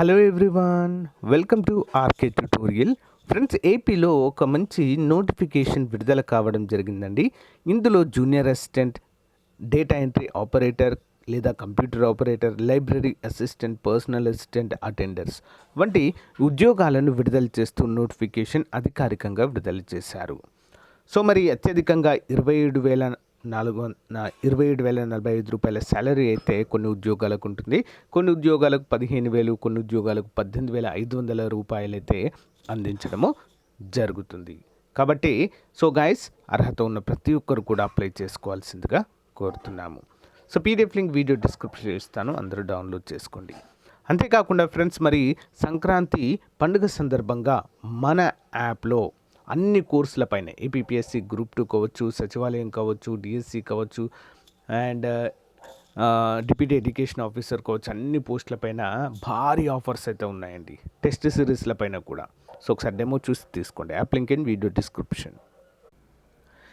Hello everyone welcome to RK tutorial friends ఏపీలో ఒక మంచి నోటిఫికేషన్ విడుదల కావడం జరిగిందండి. ఇందులో junior assistant data entry operator లేదా computer operator library assistant personal assistant attenders వంటి ఉద్యోగాలను విడుదల చేస్తూ నోటిఫికేషన్ అధికారికంగా విడుదల చేశారు. సో మరి అత్యధికంగా ఇరవై ఏడు వేల నాలుగు ఇరవై ఏడు వేల నలభై ఐదు రూపాయల శాలరీ అయితే కొన్ని ఉద్యోగాలకు ఉంటుంది. కొన్ని ఉద్యోగాలకు పదిహేను వేలు కొన్ని ఉద్యోగాలకు పద్దెనిమిది వేల ఐదు వందల రూపాయలు అయితే అందించడము జరుగుతుంది. కాబట్టి సో గాయస్ అర్హత ఉన్న ప్రతి ఒక్కరు కూడా అప్లై చేసుకోవాల్సిందిగా కోరుతున్నాము. So PDF link video description ఇస్తాను అందరూ డౌన్లోడ్ చేసుకోండి. అంతేకాకుండా ఫ్రెండ్స్ మరి సంక్రాంతి పండుగ సందర్భంగా మన యాప్లో అన్ని కోర్సులపైన ఏపీఎస్సి గ్రూప్ టూ కావచ్చు సచివాలయం కావచ్చు డిఎస్సి కావచ్చు అండ్ డిప్యూటీ ఎడ్యుకేషన్ ఆఫీసర్ కావచ్చు అన్ని పోస్టులపైన భారీ ఆఫర్స్ అయితే ఉన్నాయండి. టెస్ట్ సిరీస్ల పైన కూడా. సో ఒకసారి డెమో చూసి తీసుకోండి. App link in video description.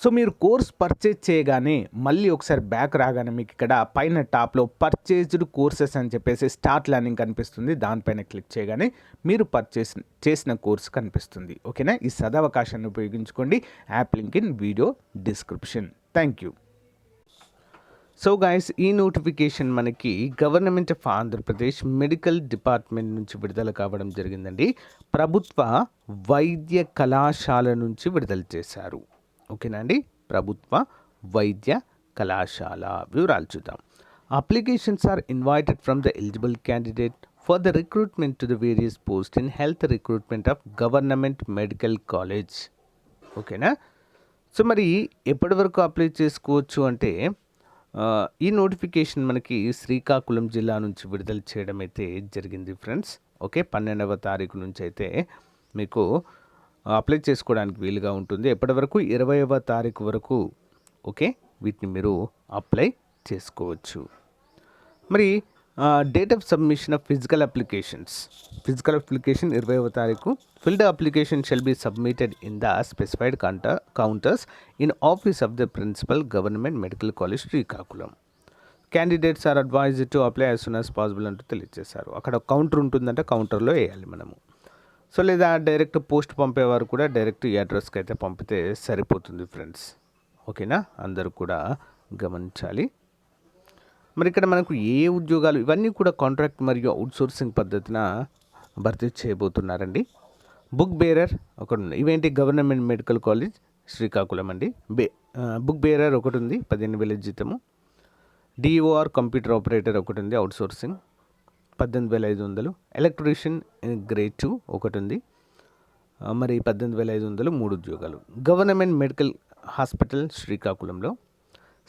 So మీరు కోర్స్ పర్చేజ్ చేయగానే మళ్ళీ ఒకసారి బ్యాక్ రాగానే మీకు ఇక్కడ పైన టాప్లో పర్చేజ్డ్ కోర్సెస్ అని చెప్పేసి స్టార్ట్ లర్నింగ్ కనిపిస్తుంది. దానిపైన క్లిక్ చేయగానే మీరు పర్చేస్ చేసిన కోర్స్ కనిపిస్తుంది. ఓకేనా ఈ సదవకాశాన్ని ఉపయోగించుకోండి. App link in video description thank you so guys ఈ నోటిఫికేషన్ మనకి government of Andhra Pradesh medical department నుంచి విడుదల కావడం జరిగిందండి. ప్రభుత్వ వైద్య కళాశాల నుంచి విడుదల చేశారు. ఓకేనా అండి ప్రభుత్వ వైద్య కళాశాల వివరాలు చూద్దాం. Applications are invited from the eligible candidate for the recruitment to the various post in health recruitment of government medical college ఓకేనా? సో మరి ఎప్పటి వరకు అప్లై చేసుకోవచ్చు అంటే ఈ నోటిఫికేషన్ మనకి శ్రీకాకుళం జిల్లా నుంచి విడుదల చేయడం అయితే జరిగింది ఫ్రెండ్స్ ఓకే పన్నెండవ తారీఖు నుంచి అయితే మీకు అప్లై చేసుకోవడానికి వీలుగా ఉంటుంది. ఎప్పటి వరకు? ఇరవైవ తారీఖు వరకు. ఓకే? వీటిని మీరు అప్లై చేసుకోవచ్చు. మరి date of submission of physical applications. Physical application ఇరవైవ తారీఖు. Filled application shall be submitted in the specified counter counters in office of the principal government medical college Srikakulam. Candidates are advised to apply as soon as possible అంటూ తెలియజేశారు. అక్కడ counter ఉంటుందంటే కౌంటర్లో వేయాలి మనము. So లేదా డైరెక్ట్ పోస్ట్ పంపేవారు కూడా direct ఈ అడ్రస్కి అయితే పంపితే సరిపోతుంది ఫ్రెండ్స్. ఓకేనా? అందరూ కూడా గమనించాలి. మరి ఇక్కడ మనకు ఏ ఉద్యోగాలు ఇవన్నీ కూడా కాంట్రాక్ట్ మరియు అవుట్సోర్సింగ్ పద్ధతిన భర్తీ చేయబోతున్నారండి. బుక్ బేరర్ ఒకటి ఉంది ఇవేంటి? గవర్నమెంట్ మెడికల్ కాలేజ్ శ్రీకాకుళం అండి. బే బుక్ బేరర్ ఒకటి ఉంది పదిహేను వేల జీతము. డిఓఆర్ కంప్యూటర్ ఆపరేటర్ ఒకటి ఉంది అవుట్సోర్సింగ్. పద్దెనిమిది వేల ఐదు వందలు. ఎలక్ట్రీషియన్ గ్రేడ్ టూ ఒకటి ఉంది మరి పద్దెనిమిది వేల ఐదు వందలు మూడు ఉద్యోగాలు. గవర్నమెంట్ మెడికల్ హాస్పిటల్ శ్రీకాకుళంలో.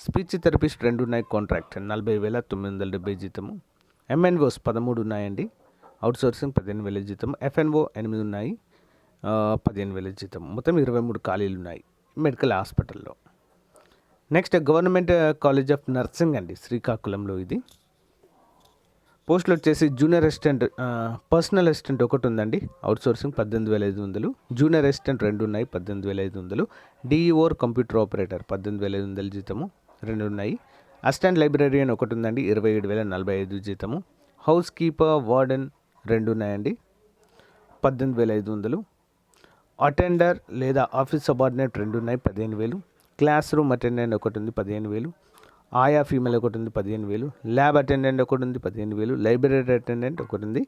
స్పీచ్ థెరపిస్ట్ రెండు ఉన్నాయి కాంట్రాక్ట్ నలభై వేల తొమ్మిది వందల డెబ్బై జీతము. ఎంఎన్ఓస్ పదమూడు ఉన్నాయండి. అవుట్సోర్సింగ్ పదిహేను వేల జీతం ఎఫ్ఎన్ఓ ఎనిమిది ఉన్నాయి పదిహేను వేల జీతం మొత్తం ఇరవై మూడు ఖాళీలు ఉన్నాయి మెడికల్ హాస్పిటల్లో. Next government college of nursing అండి శ్రీకాకుళంలో ఇది. పోస్టులు వచ్చేసి జూనియర్ అసిస్టెంట్ పర్సనల్ అసిస్టెంట్ ఒకటి ఉందండి అవుట్సోర్సింగ్ పద్దెనిమిది వేల ఐదు వందలు జూనియర్ అసిస్టెంట్ రెండు ఉన్నాయి పద్దెనిమిది వేల ఐదు వందలు. డిఈఓర్ కంప్యూటర్ ఆపరేటర్ పద్దెనిమిది వేల ఐదు వందల జీతము రెండు ఉన్నాయి అసిస్టెంట్ లైబ్రరీయన్ ఒకటి ఉందండి ఇరవై ఏడు వేల నలభై ఐదు జీతము. హౌస్ కీపర్ వార్డెన్ రెండు ఉన్నాయండి పద్దెనిమిది వేల ఐదు వందలు. అటెండర్ లేదా ఆఫీస్ సబార్డినేట్ రెండు ఉన్నాయి పదిహేను వేలు. క్లాస్ రూమ్ అటెండెంట్ ఒకటి ఉంది పదిహేను వేలు. ఆయా ఫీమేల్ ఒకటి ఉంది పదిహేను వేలు ల్యాబ్ అటెండెంట్ ఒకటి ఉంది పదిహేను వేలు లైబ్రరీ అటెండెంట్ ఒకటి ఉంది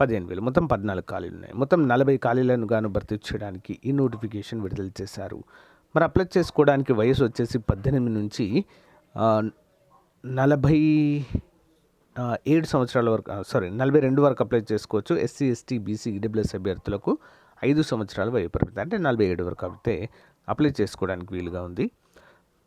పదిహేను వేలు. మొత్తం పద్నాలుగు ఖాళీలు ఉన్నాయి. మొత్తం నలభై ఖాళీలను గాను భర్తీ చేయడానికి ఈ నోటిఫికేషన్ విడుదల చేశారు. మరి అప్లై చేసుకోవడానికి వయసు వచ్చేసి పద్దెనిమిది నుంచి నలభై ఏడు సంవత్సరాల వరకు సారీ నలభై రెండు వరకు అప్లై చేసుకోవచ్చు. ఎస్సీ ఎస్టీ బీసీ ఈడబ్ల్యూఎస్ అభ్యర్థులకు ఐదు సంవత్సరాల వయో పరిమితి అంటే నలభై ఏడు వరకు అయితే అప్లై చేసుకోవడానికి వీలుగా ఉంది.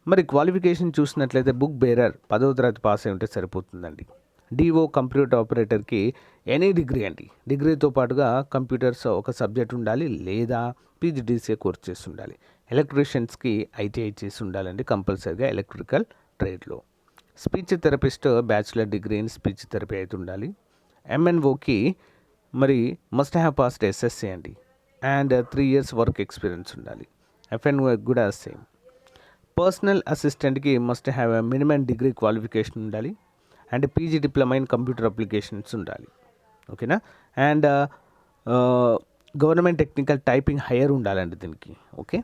మరి క్వాలిఫికేషన్ చూసినట్లయితే బుక్ బేరర్ పదవ తరగతి పాస్ అయి ఉంటే సరిపోతుందండి. డిఓ కంప్యూటర్ ఆపరేటర్కి ఎనీ డిగ్రీ అండి. డిగ్రీతో పాటుగా కంప్యూటర్స్ ఒక సబ్జెక్ట్ ఉండాలి లేదా పీజీడీసీఏ కోర్స్ చేసి ఉండాలి. ఎలక్ట్రీషియన్స్కి ఐటీఐ చేసి ఉండాలండి కంపల్సరీగా electrical ట్రేడ్లో. Speech therapist bachelor degree in speech therapy అయితే ఉండాలి. ఎంఎన్ఓకి మరి మస్ట్ హ్యావ్ పాస్ట్ ఎస్ఎస్సీ అండి. And three years work experience ఉండాలి. ఎఫ్ఎన్ఓకి కూడా same. Personal అసిస్టెంట్కి must have a minimum degree qualification ఉండాలి. And PG diploma in computer applications ఉండాలి. ఓకేనా and government technical typing higher ఉండాలండి దీనికి. ఓకే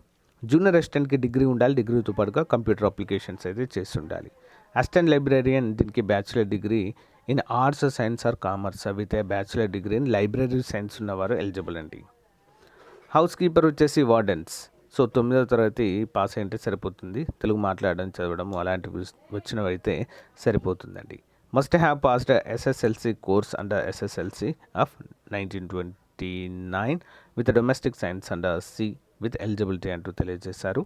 జూనియర్ అసిస్టెంట్కి డిగ్రీ ఉండాలి. డిగ్రీతో పాటుగా కంప్యూటర్ అప్లికేషన్స్ అయితే చేసి ఉండాలి అసిస్టెంట్ లైబ్రేరియన్ దీనికి bachelor degree in arts science or commerce with a bachelor degree in library science ఉన్నవారు ఎలిజిబుల్ అండి. హౌస్ కీపర్ వచ్చేసి వార్డెన్స్ సో తొమ్మిదవ తరగతి పాస్ అయితే సరిపోతుంది. తెలుగు మాట్లాడడం చదవడం అలాంటివి వచ్చినవైతే సరిపోతుందండి. Must have passed SSLC course under SSLC of nineteen twenty nine with domestic science under C with eligibility అంటూ తెలియజేశారు.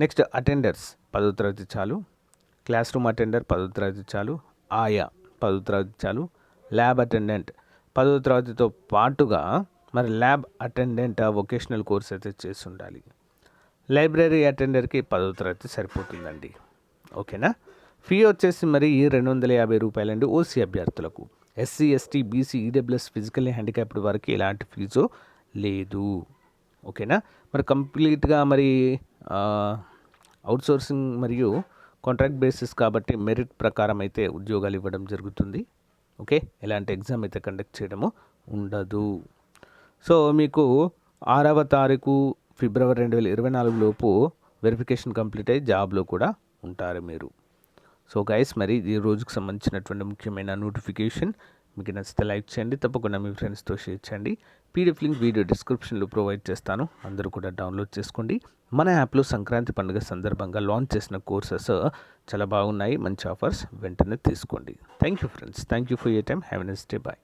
నెక్స్ట్ అటెండర్స్ పదో తరగతి చాలు. క్లాస్ రూమ్ అటెండర్ పదో తరగతి చాలు. ఆయా పదో తరగతి చాలు. ల్యాబ్ అటెండెంట్ పదో తరగతితో పాటుగా మరి ల్యాబ్ అటెండెంట్ వొకేషనల్ కోర్స్ అయితే చేసి ఉండాలి లైబ్రరీ అటెండర్కి పదో తరగతి సరిపోతుందండి. ఓకేనా? ఫీ వచ్చేసి మరి రెండు వందల యాభై రూపాయలండి ఓసీ అభ్యర్థులకు. SC ST BC EWS physical handicapped వారికి ఎలాంటి ఫీజు లేదు. ఓకేనా? మరి కంప్లీట్గా మరి అవుట్సోర్సింగ్ మరియు కాంట్రాక్ట్ బేసిస్ కాబట్టి మెరిట్ ప్రకారం అయితే ఉద్యోగాలు ఇవ్వడం జరుగుతుంది. ఓకే? ఎలాంటి ఎగ్జామ్ అయితే కండక్ట్ చేయడము ఉండదు. సో మీకు ఆరవ తారీఖు ఫిబ్రవరి రెండు వేల ఇరవై నాలుగు లోపు వెరిఫికేషన్ కంప్లీట్ అయ్యి జాబ్లో కూడా ఉంటారు మీరు. సో గైస్ మరి ఈ రోజుకు సంబంధించినటువంటి ముఖ్యమైన నోటిఫికేషన్ మీకు నచ్చితే లైక్ చేయండి తప్పకుండా మీ ఫ్రెండ్స్తో షేర్ చేయండి. పీడిఎఫ్ లింక్ వీడియో డిస్క్రిప్షన్లో ప్రొవైడ్ చేస్తాను అందరూ కూడా డౌన్లోడ్ చేసుకోండి. మన యాప్లో సంక్రాంతి పండుగ సందర్భంగా లాంచ్ చేసిన కోర్సెస్ uh, చాలా బాగున్నాయి మంచి ఆఫర్స్ వెంటనే తీసుకోండి. Thank you friends thank you for your time have nice day bye